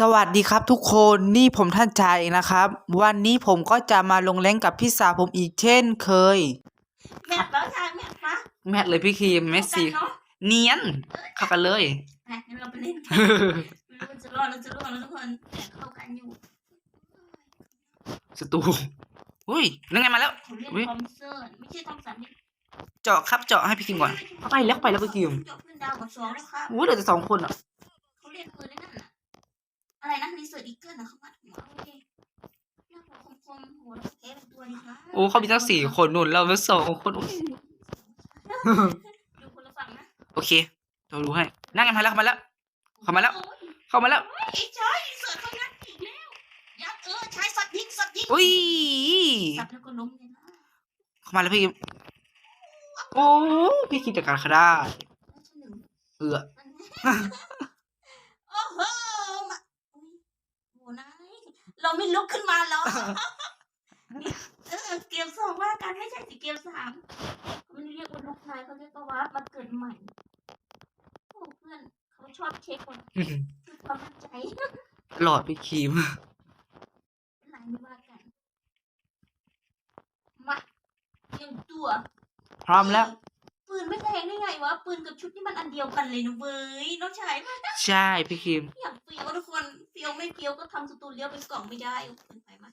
สวัสดีครับทุกคนนี่ผมท่านชายเองนะครับ วันนี้ผมก็จะมาลงแรงกับพี่สาวผมอีกเช่นเคย แมทแล้วชายแมทปะแมทเลยพี่ครีมเมสซี่เข้ากันเนาะเนียนเข้ากันเลยอะงั้นเราไปเล่นกันไม่รู้จะรอดหรือจะรอดแล้วทุกคนแต่เข้ากันอยู่สตูอุ้ยนั่นไงมาแล้วเขาเรียกอุ๊ยทอมเซอร์ไม่ใช่ทอมสันนี่เจาะครับเจาะให้พี่ครีมก่อนเข้าไปแล้วเข้าไปแล้วพี่ครีมเจาะขึ้นดาวกับสองแล้วครับอุ้ยเหลือแต่สองคนอะเขาเรียกปืนได้นั่นน่ะ อะไรนะรีเสิร์ชอีเกิลนะเขามาถึงว่าโอเคหน้าหัวคมๆหัวแล้วแกเป็นตัวนี่ครับโอ้เขามีตั้งสี่คนนุ่นเราเป็นสองคนอุ๊ยดูคนละฝั่งนะโอเคเรารู้ให้นั่งกันมาแล้วเข้ามาแล้ว เข้ามาแล้วโอ้ยเข้ามาแล้วไอ้ชายรีเสิร์ชเขางัดอีกแล้วยัดเออชายสัตว์ยิงสัตว์ยิงอุ้ยสัตว์แล้วก็ล้มเลยนะเข้ามาแล้วพี่ครีมโอ้พี่ครีมจัดการเขาได้แล้วฉันหนึ่งเอือโอ้โหมาอุ๊ยโหนาย เราไม่ลุกขึ้นมาหรอกเออเกมสองว่ากันไม่ใช่สิเกมสามเขาไม่ได้เรียกว่าลุกนายเขาเรียกว่าว่ามาเกิดใหม่โอ้เพื่อนเขาชอบเช็คคนคือความมั่นใจหลอดพี่ครีมนายไม่ว่ากันมาเตรียมตัว พร้อมแล้ว ปืนไม่แรงได้ไงวะ ปืนกับชุดนี่มันอันเดียวกันเลยนะเว้ยน้องชายใช่พี่ครีมอยากเฟี้ยวทุกคนเฟี้ยวไม่เฟี้ยวก็ทำสตูเลี้ยวเป็นกล่องไม่ได้โอ้เพื่อนไปมา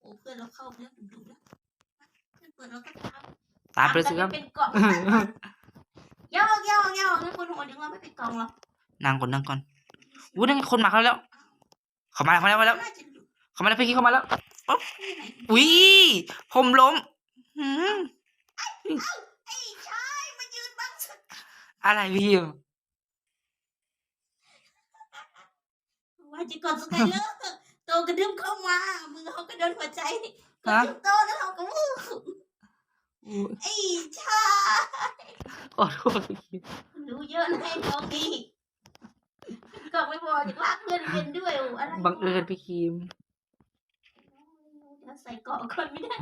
โอ้เพื่อนเราเข้าไปแล้วดุๆแล้วเพื่อนเปิดเราก็ตามตามไปเลยสิครับกันเป็นกล่องย่อกย่อกย่อกนี่คนหัวยังว่าไม่เป็นกล่องหรอกนั่งก่อนนั่งก่อนอู้นั่งคนมาเขาแล้ว เขามาแล้ว เขามาแล้วน่าจะดุเขามาแล้วพี่ครีมเขามาแล้วที่ไหนอุ้ยผมล้มหืม ไอ้ชายมายืนบังสุด อะไรพี่ครีมว่าจะกดสไกเลอร์โตกระดึ๊บเข้ามามือเขากระโดนหัวใจกระดึ๊บโตแล้วเขาก็วู้อู้ไอ้ชายขอโทษพี่ครีมรู้เยอะนะไอ้น้องนี่กล่องไม่พอจะลากเพื่อนเรียนด้วยโอ้อะไรบังเอิญพี่ครีมจะใส่เกาะคนไม่ได้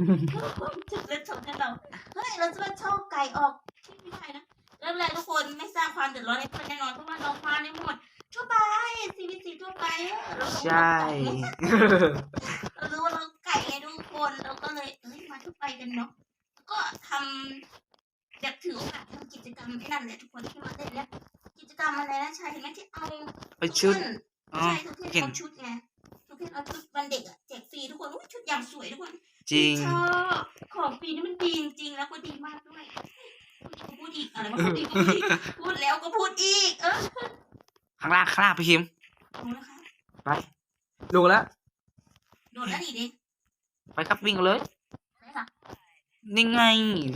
จุดเล่นชมกันเราเฮ้ยเราจะมาโชว์ไก่ออกที่ไม่ได้นะ เริ่มแรกทุกคนไม่สร้างความเดือดร้อนให้เพื่อนแน่นอนเพราะว่าเราพาในหมดทั่วไปซีบีซีทั่วไปเออเรารู้ใช่ เรารู้ว่าเราไก่ไงทุกคนเราก็เลยเอ้ยมาทั่วไปกันเนาะก็ทำแบบถือโอกาสทำกิจกรรมไอ้นั่นแหละทุกคนที่มาเล่นเนี่ยกิจกรรมอะไรนะชายเห็นไหมที่เอาไปชุดทุกอ๋อใช่ทุกเทศเห็นเอาชุดไงทุกเทศเอาชุดวันเด็กอะแจกฟรีทุกคนอุ้ยชุดอย่างสวยทุกคนจริงชอบของฟรีนี่มันดีจริงๆแล้วก็ดีมากด้วยพูด อีกอะไรมาพูดอีกก็พูดอีกพูดแล้วก็พูดอีก เออข้างล่างข้างล่างพี่ครีมเอาละค่ะไปลงแล้วโดดแล้วดิเด็กไปครับวิ่งเลยไปค่ะนี่ไง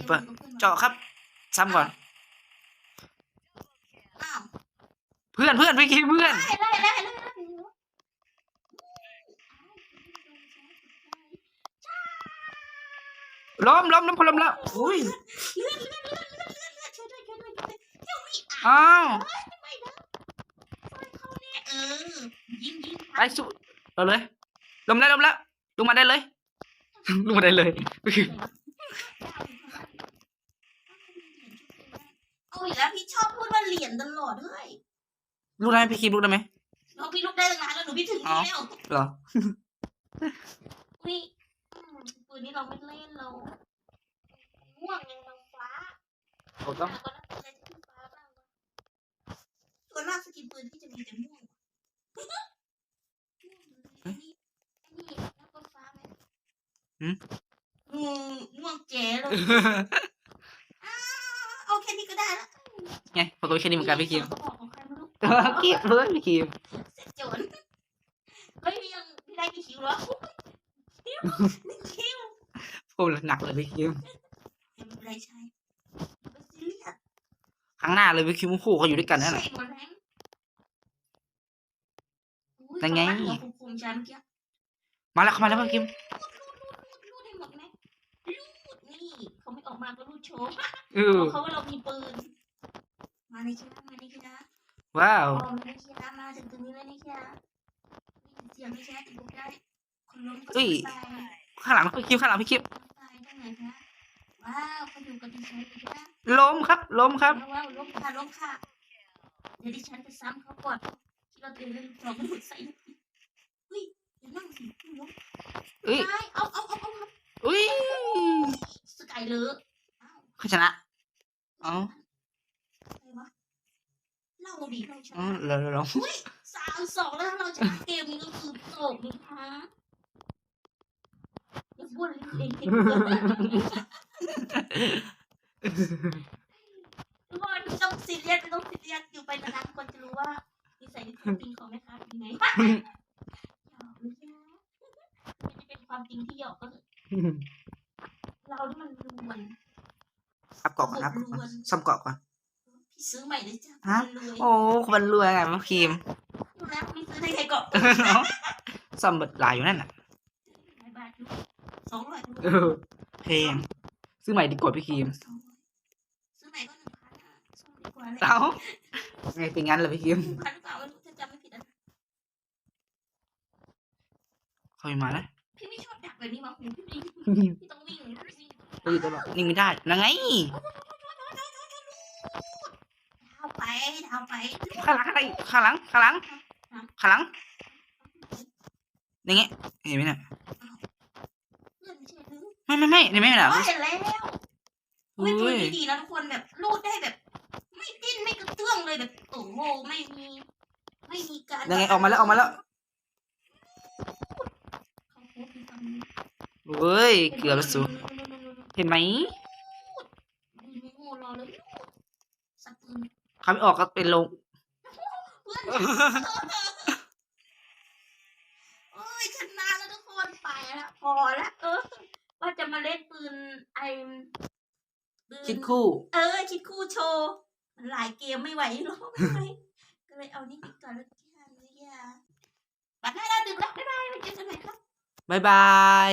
ไปเจาะครับซ้ำก่อน อ้าวเพื่อนเพื่อนพี่ครีมเพื่อน ไล่ไล่ไล่ไล่ไล่ล้มล้มล้มคนล้มแล้วอุ้ย เลื่อนเลื่อนเลื่อนเลื่อนเลื่อนเลื่อน อะอ้าวไม่นะซอยเขาแน่เออยิงยิงไปสุดเราเลยล้มแล้วล้มแล้วลงมาได้เลยลงมาได้เลยพี่ครีมเอาอีกแล้วพี่ชอบพูดว่าเหรียญตลอดเลยลุกได้ไหมพี่ครีมลุกได้ไหมน้องพี่ลุกได้ตั้งนานแล้วหนูพี่ถึงนี่แล้วเหรออุ้ยอืมปืนนี้เราไม่เล่นเราม่วงยังนางฟ้าผมต้องก็น่าจะเล่นที่ฟ้าบ้างวะ ส่วนมากสกินปืนที่จะมีแต่ม่วงม่วงเลยอันนี้อันนี้แล้วก็ฟ้าไหมหืมอืมม่วงแจ๋เลยอ้าวเอาแค่นี้ก็ได้แล้วไงปรากฏแค่นี้เหมือนกันพี่ครีมของของใครไม่รู้เก็บเลยพี่ครีมเสร็จโจนเฮ้ยพี่ยังพี่ได้กี่คิวแล้วคิวหนึ่งคิวผมหนักเลยพี่ครีมไม่เป็นไรใช่ไม่ซีเรียส ข้างหน้าเลยพี่ครีมคู่เขาอยู่ด้วยกันนั่นแหละใช่หมดแรงอุ๊ยยังไงเขาหัวคุมๆใช่เมื่อกี้มาแล้วเข้ามาแล้วพี่ครีมรูดให้หมดไหมรูดนี่เขาไม่ออกมาก็รูดโชว์เออเขาว่าเรามีปืน มาในที่นะมาในที่นะว้าวออกมาในที่นะมาถึงตรงนี้เลยในที่นะเสียงไม่ใช่ติดบุกได้คนล้มก็เอ้ยตายข้างหลังพี่ครีมข้างหลังพี่ครีมตายได้ไงคะ ว้าวเขาอยู่กับดิฉันอีกนะล้มครับ ล้มครับ ว้าวล้มค่ะล้มค่ะ เดี๋ยวดิฉันจะซ้ำเขาก่อนที่เราเตรียมเล่นเราไม่หมดใส่อุ้ยนายเอาเอาเอาเอาอุ้ยสกายเลอะอ้าวเขาชนะ เอ้าอะไรวะเล่าดีเราชอ๋อนะเราเราสามสองแล้วถ้าเราชนะเกมนี้ก็คือจบนะคะอย่าพูดเล่นๆ ทุกคนต้องซีเรียสไม่ต้องซีเรียสอยู่ไปนานๆคนจะรู้ว่านิสัยจริงของแม่ค้าเป็นไงหยอกไม่ใช่มันจะเป็นความจริงที่หยอกก็คือเราที่มันรวนอัพเกาะก่อนอัพเกาะก่อนซ่อมเกาะก่อนพี่ซื้อใหม่เลยจ้ะฮะโอ้มันรวยไงมาครีมดูแล้วม่ซื้อได้ไงเกาะซ่อมเบิดหลายอยู่นั่นน่ะหลายบาทอยู่สองร้อยเออแพง ซื้อใหม่ดีกว่าพี่ครีมซื้อใหม่ก็หนึ่งพันอะซ่อมดีกว่าเลยเอ้าไงเป็นงั้นเลยพี่ครีมหนึ่งพันหรือเปล่าไม่รู้ถ้าจำไม่ผิดนะเขาไม่มานะพี่ไม่ชอบดักแบบนี้มาหูพี่ไม่พี่ต้องวิ่งพี่วิ่งตื่นตลอดนิ่งไม่ได้นะไงเท้าไปเท้าไปข้างหลังข้างหลังข้างหลังข้างหลังอย่างเงี้ยเห็นไหมเนี่ยเพื่อนไม่ ใช่หรือไม่ไม่ไม่เห็นไหมเนี่ยอ๋อเห็นแล้วอุ้ยปือุ้นยนี่ดีนะทุกคนแบบลูดได้แบบ ไม่ดิ้นไม่กระเตื้องเลยแบบโอ้โหไม่มีไม่มีการยังไงออกมาแล้วออกมาแล้วเขาโพสต์ในตอนนี้เฮ้ยเกือบแล้วสูเห็นไหมดูโง่รอเลยสักปืนเขาไม่ออกก็เป็นลงเพื่อนโอ้ยชนะแล้วทุกคนไปแล้วพอแล้วเออ ว่าจะมาเล่นปืนไอปืนคิดคู่ เออคิดคู่โชว์มันหลายเกมไม่ไหวหรอกไม่ไหวก็เลยเอานี่ไปก่อนแล้วกันเลยอะบัดหน้าเราดึกแล้วบ๊ายบายไว้เจอกันใหม่ครับบายบาย